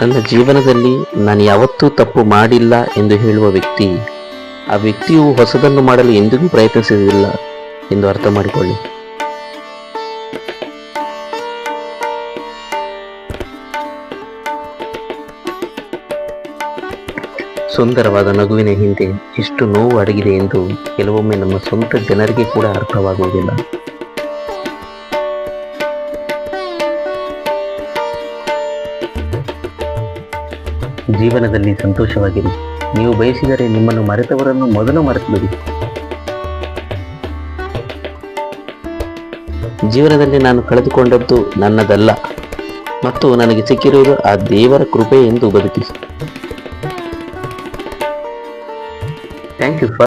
ನನ್ನ ಜೀವನದಲ್ಲಿ ನಾನು ಯಾವತ್ತೂ ತಪ್ಪು ಮಾಡಿಲ್ಲ ಎಂದು ಹೇಳುವ ವ್ಯಕ್ತಿ, ಆ ವ್ಯಕ್ತಿಯು ಹೊಸದನ್ನು ಮಾಡಲು ಎಂದಿಗೂ ಪ್ರಯತ್ನಿಸುವುದಿಲ್ಲ ಎಂದು ಅರ್ಥ ಮಾಡಿಕೊಳ್ಳಿ. ಸುಂದರವಾದ ನಗುವಿನ ಹಿಂದೆ ಎಷ್ಟು ನೋವು ಅಡಗಿದೆ ಎಂದು ಕೆಲವೊಮ್ಮೆ ನಮ್ಮ ಸ್ವಂತ ಜನರಿಗೆ ಕೂಡ ಅರ್ಥವಾಗುವುದಿಲ್ಲ. ಜೀವನದಲ್ಲಿ ಸಂತೋಷವಾಗಿರಿ. ನೀವು ಬಯಸಿದರೆ ನಿಮ್ಮನ್ನು ಮರೆತವರನ್ನು ಮೊದಲು ಮರೆತುಬಿಡಿ. ಜೀವನದಲ್ಲಿ ನಾನು ಕಳೆದುಕೊಂಡದ್ದು ನನ್ನದಲ್ಲ. ಮತ್ತು ನನಗೆ ಸಿಕ್ಕಿರುವುದು ಆ ದೇವರ ಕೃಪೆ ಎಂದು ಬದುಕಿಸಿ ಥ್ಯಾಂಕ್ ಯು